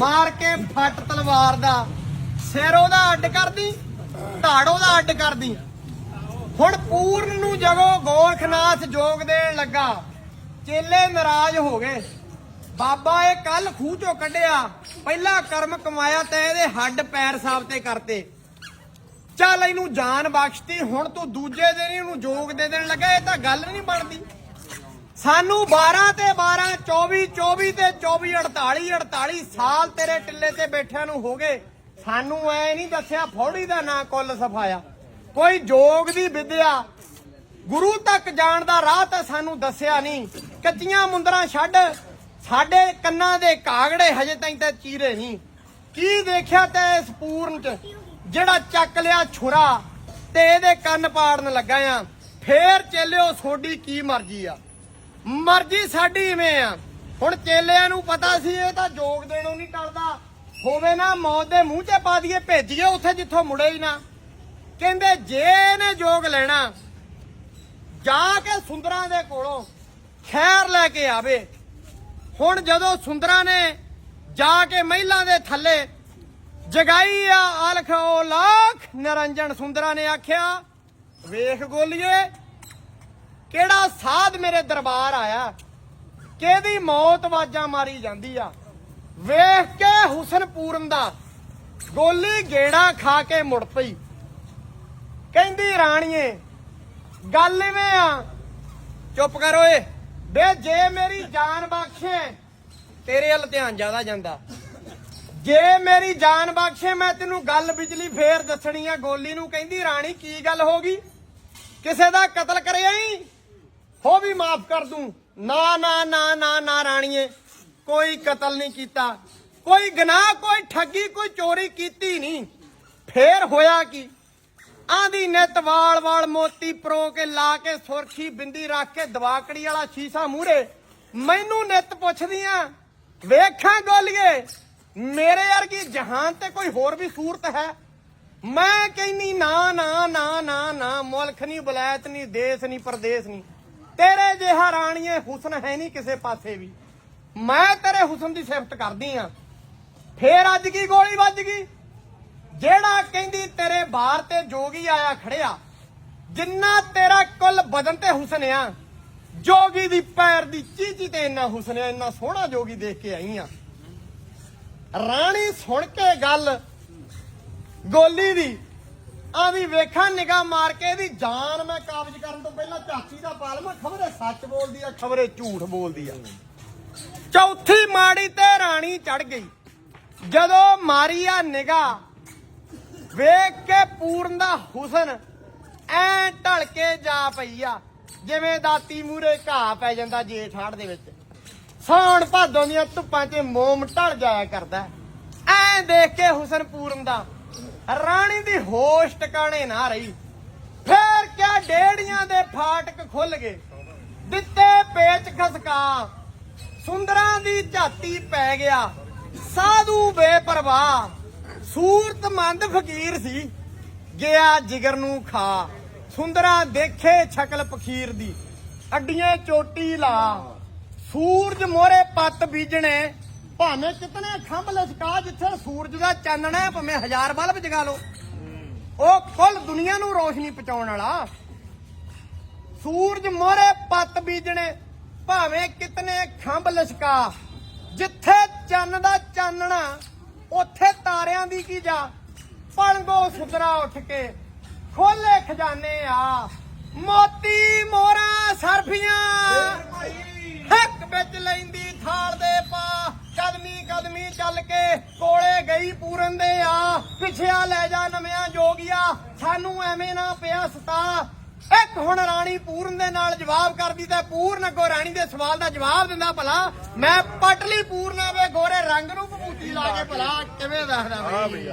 ਮਾਰ ਕੇ ਫੱਟ ਤਲਵਾਰ ਦਾ ਸਿਰ ਉਹਦਾ ਅੱਡ ਕਰਦੀ, ਧੜ ਉਹਦਾ ਅੱਡ ਕਰਦੀ। ਹੁਣ ਪੂਰਨ ਨੂੰ ਜਦੋਂ ਗੋਰਖਨਾਥ ਜੋਗ ਦੇਣ ਲੱਗਾ। ਚੇਲੇ ਨਾਰਾਜ਼ ਹੋ ਗਏ। ਬਾਬਾ ਇਹ ਕੱਲ ਖੂਹ ਚੋਂ ਕੱਢਿਆ। ਪਹਿਲਾ ਕਰਮ ਕਮਾਇਆ ਤੇ ਇਹਦੇ ਹੱਡ ਪੈਰ ਸਾਬਤੇ ਕਰਤੇ। ਚੱਲ ਇਹਨੂੰ ਜਾਨ ਬਖਸ਼ਤੀ, ਹੁਣ ਤੂੰ ਦੂਜੇ ਦਿਨ ਇਹਨੂੰ ਜੋਗ ਦੇ ਦੇਣ ਲੱਗਾ, ਇਹ ਤਾਂ ਗੱਲ ਨਹੀਂ ਬਣਦੀ। ਸਾਨੂੰ 12 ਤੇ 12 24 24 ਤੇ 24 48 48 ਸਾਲ ਤੇਰੇ ਟਿੱਲੇ ਤੇ ਬੈਠਿਆਂ ਨੂੰ ਹੋ ਗਏ। ਸਾਨੂੰ ਐ ਨਹੀਂ ਦੱਸਿਆ ਫੌੜੀ ਦਾ ਨਾਂ ਕੁੱਲ ਸਫਾਇਆ। ਕੋਈ ਜੋਗ ਦੀ ਵਿਦਿਆ। ਗੁਰੂ ਤੱਕ ਜਾਣ ਦਾ ਰਾਹ ਤਾਂ ਸਾਨੂੰ ਦੱਸਿਆ ਨਹੀਂ। ਕੱਚੀਆਂ ਮੁੰਦਰਾਂ ਛੱਡ, ਸਾਡੇ ਕੰਨਾਂ ਦੇ ਕਾਗੜੇ ਹਜੇ ਤਾਈਂ ਤਾਂ ਚੀਰੇ ਨਹੀਂ। ਕੀ ਦੇਖਿਆ ਤੇ ਇਸ ਪੂਰਨ ਚ? ਜਿਹੜਾ ਚੱਕ ਲਿਆ ਛੁਰਾ, ਤੇ ਇਹਦੇ ਕੰਨ ਪਾੜਨ ਲੱਗਾ ਆ। ਫੇਰ ਚੇਲਿਓ ਸੋਡੀ ਕੀ ਮਰਜ਼ੀ ਆ? ਮਰਜ਼ੀ ਸਾਡੀ ਇਵੇਂ ਆ। ਹੁਣ ਚੇਲਿਆਂ ਨੂੰ ਪਤਾ ਸੀ, ਇਹ ਤਾਂ ਜੋਗ ਦੇਣੋਂ ਨਹੀਂ ਟਲਦਾ। ਹੋਵੇ ਨਾ ਮੌਤ ਦੇ ਮੂੰਹ 'ਚ ਪਾ ਦਈਏ, ਭੇਜੀਏ ਉੱਥੇ ਜਿੱਥੋਂ ਮੁੜੇ ਹੀ ਨਾ। ਕਹਿੰਦੇ ਜੇ ਇਹਨੇ ਜੋਗ ਲੈਣਾ, ਜਾ ਕੇ ਸੁੰਦਰਾਂ ਦੇ ਕੋਲੋਂ ਖੈਰ ਲੈ ਕੇ ਆਵੇ। ਹੁਣ ਜਦੋਂ ਸੁੰਦਰਾਂ ਨੇ ਜਾ ਕੇ ਮਹਿਲਾਂ ਦੇ ਥੱਲੇ ਜਗਾਈ ਆ ਅਲਖ ਉਹ ਲੱਖ ਨਿਰੰਜਨ ਸੁੰਦਰਾਂ ਨੇ ਆਖਿਆ, ਵੇਖ ਗੋਲੀਏ ਕਿਹੜਾ ਸਾਧ ਮੇਰੇ ਦਰਬਾਰ ਆਇਆ? ਕਿਹਦੀ ਮੌਤ ਵਾਜਾਂ ਮਾਰੀ ਜਾਂਦੀ ਆ? ਵੇਖ ਕੇ ਹੁਸਨ ਪੂਰਨ ਦਾ ਗੋਲੀ ਗੇੜਾ ਖਾ ਕੇ ਮੁੜ ਪਈ। ਕਹਿੰਦੀ, ਰਾਣੀਏ, ਗੱਲ ਇਵੇਂ ਆ। ਚੁੱਪ ਕਰ ਓਏ। ਬੇ, ਜੇ ਮੇਰੀ ਜਾਨ ਬਖਸ਼ੇ, ਤੇਰੇ ਵੱਲ ਧਿਆਨ ਜ਼ਿਆਦਾ ਜਾਂਦਾ। ਜੇ ਮੇਰੀ ਜਾਨ ਬਖਸ਼ੇ, ਮੈਂ ਤੈਨੂੰ ਗੱਲ ਬਿਜਲੀ ਫੇਰ ਦੱਸਣੀ ਆ। ਗੋਲੀ ਨੂੰ ਕਹਿੰਦੀ, ਰਾਣੀ, ਕੀ ਗੱਲ ਹੋ ਗਈ? ਕਿਸੇ ਦਾ ਕਤਲ ਕਰਿਆ ਹੀ ਹੋ ਵੀ ਮਾਫ ਕਰ ਦੂੰ। ਨਾ ਨਾ ਨਾ ਨਾ ਨਾ ਰਾਣੀਏ, ਕੋਈ ਕਤਲ ਨਹੀਂ ਕੀਤਾ। ਕੋਈ ਗਨਾਹ, ਕੋਈ ਠੱਗੀ, ਕੋਈ ਚੋਰੀ ਕੀਤੀ ਨਹੀਂ। ਫੇਰ ਹੋਇਆ ਕੀ? ਆਂਦੀ ਨਿਤ ਵਾਲ ਵਾਲ ਮੋਤੀ ਪਰੋ ਕੇ ਲਾ ਕੇ ਸੁਰਖੀ ਬਿੰਦੀ ਰੱਖ ਕੇ ਦਵਾਕੜੀ ਵਾਲਾ ਸ਼ੀਸ਼ਾ ਮੂਹਰੇ। ਮੈਨੂੰ ਨਿਤ ਪੁੱਛਦੀਆਂ, ਵੇਖਾਂ ਗੋਲੀਏ, ਮੇਰੇ ਵਰਗੀ ਜਹਾਨ ਤੇ ਕੋਈ ਹੋਰ ਵੀ ਸੂਰਤ ਹੈ? ਮੈਂ ਕਹਿੰਨੀ ਨਾ ਨਾ ਨਾ ਨਾ ਨਾ, ਮੁਲਕ ਨਹੀਂ ਬਲੈਤ ਨਹੀਂ ਦੇਸ਼ ਨਹੀਂ ਪਰਦੇਸ ਨਹੀਂ ਤੇਰੇ ਜਿਹਾ ਰਾਣੀਏ ਹੁਸਨ ਹੈ ਨਹੀਂ ਕਿਸੇ ਪਾਸੇ ਵੀ। ਮੈਂ ਤੇਰੇ ਹੁਸਨ ਦੀ ਸਿਫਤ ਕਰਦੀ ਆ। ਫੇਰ ਅੱਜ ਕੀ ਗੋਲੀ ਵੱਜ ਗਈ? ਜਿਹੜਾ ਕਹਿੰਦੀ ਤੇਰੇ ਬਾਹਰ ਤੇ ਜੋਗੀ ਆਇਆ ਖੜਿਆ, ਜਿੰਨਾ ਤੇਰਾ ਕੁੱਲ ਬਦਨ ਤੇ ਹੁਸਨ ਆ, ਜੋਗੀ ਦੀ ਪੈਰ ਦੀ ਚੀਚੀ ਤੇ ਇੰਨਾ ਹੁਸਨ ਆ, ਇੰਨਾ ਸੋਹਣਾ ਜੋਗੀ ਦੇਖ ਕੇ ਆਈ ਆ। ਰਾਣੀ ਸੁਣ ਕੇ ਗੱਲ, ਗੋਲੀ ਦੀ ਆ ਵੀ ਵੇਖਾਂ ਨਿਗਾਹ ਮਾਰ ਕੇ ਇਹਦੀ ਜਾਨ ਮੈਂ ਕਾਬਜ ਕਰਨ ਤੋਂ ਪਹਿਲਾਂ ਚਾਚੀ ਦਾ ਪਾਲਮਾ ਖਬਰੇ ਸੱਚ ਬੋਲਦੀ ਆ, ਖਬਰੇ ਝੂਠ ਬੋਲਦੀ ਆ। ਚੌਥੀ ਮਾੜੀ ਤੇ ਰਾਣੀ ਚੜ ਗਈ। ਜਦੋਂ ਮਾਰੀ ਆ ਨਿਗਾਹ, ਵੇਖ ਕੇ ਪੂਰਨ ਦਾ ਹੁਸਨ ਐ ਢਲ ਕੇ ਜਾ ਪਈ ਆ, ਜਿਵੇਂ ਦਾਤੀ ਮੂਰੇ ਘਾਹ ਪੈ ਜਾਂਦਾ ਜੇਠ ਹਾੜ ਦੇ ਵਿੱਚ। ਸੌਣ ਭਾਦੋਂ ਦੀਆਂ ਧੁੱਪਾਂ 'ਚ ਮੋਮ ਢਲ ਜਾਇਆ ਕਰਦਾ। ਐ ਦੇਖ ਕੇ ਹੁਸਨ ਪੂਰਨ ਦਾ ਰਾਣੀ ਦੀ ਹੋਸ਼ ਟਿਕਾਣੇ ਨਾ ਰਹੀ। ਫੇਰ ਕਿਆ ਡੇੜੀਆਂ ਦੇ ਫਾਟਕ ਖੁੱਲ ਗਏ। ਦਿੱਤੇ ਪੇਚ ਖਸਕਾ, ਸੁੰਦਰਾਂ ਦੀ ਝਾਤੀ ਪੈ ਗਿਆ। ਸਾਧੂ ਬੇਪਰਵਾਹ ਸੂਰਤਮੰਦ ਫਕੀਰ ਸੀ। ਗਿਆ ਜਿਗਰ ਨੂੰ ਖਾ, ਸੁੰਦਰਾਂ ਦੇਖੇ ਸ਼ਕਲ ਪਖੀਰ ਦੀ। ਅੱਡੀਆਂ ਚੋਟੀ ਲਾ, ਸੂਰਜ ਮੋਰੇ ਪੱਤ ਬੀਜਣੇ ਭਾਵੇਂ ਕਿਤਨੇ ਖੰਭ ਲਸਕਾ ਜਿੱਥੇ ਸੂਰਜ ਦਾ ਚਾਨਣਾ ਹੈ ਭਾਵੇਂ ਹਜ਼ਾਰ ਬਲਬ ਜਗਾ ਲਓ। ਉਹ ਕੁੱਲ ਦੁਨੀਆ ਨੂੰ ਰੋਸ਼ਨੀ ਪਹੁੰਚਾਉਣ ਵਾਲਾ। ਸੂਰਜ ਮੋਰੇ ਪੱਤ ਬੀਜਣੇ ਭਾਵੇਂ ਕਿਤਨੇ ਖੰਭ ਲਸਕਾ ਜਿੱਥੇ ਚੰਨ ਦਾ ਚਾਨਣਾ ਉੱਥੇ ਤਾਰਿਆਂ ਦੀ ਕੀ ਜਾ। ਪਲੰਗੋ ਸੁਧਰਾ ਉੱਠ ਕੇ ਖੋਲੇ ਖਜ਼ਾਨੇ ਆ। ਮੋਤੀ ਮੋਰਾ ਸਰਫੀਆਂ ਹੱਕ ਵਿੱਚ ਲੈਂਦੀ ਕਦਮੀ ਚੱਲ ਕੇ ਕੋਲੇ ਗਈ ਪੂਰਨ ਦੇ ਆ। ਪਿਛਿਆ ਲੈ ਜਾ ਨਵਿਆਂ ਜੋਗੀਆ, ਸਾਨੂੰ ਐਵੇਂ ਨਾ ਪਿਆ ਸਤਾ। ਇੱਕ ਹੁਣ ਰਾਣੀ ਪੂਰਨ ਦੇ ਨਾਲ ਜਵਾਬ ਕਰਦੀ ਤੇ ਪੂਰਨ ਅੱਗੋਂ ਰਾਣੀ ਦੇ ਸਵਾਲ ਦਾ ਜਵਾਬ ਦਿੰਦਾ, ਭਲਾ ਮੈਂ ਪਟਲੀ ਪੂਰਨਾ ਵੇ, ਗੋਰੇ ਰੰਗ ਨੂੰ ਭੂਤੀ ਲਾ ਕੇ ਭਲਾ ਕਿਵੇਂ ਦੱਸਦਾ ਬਈ?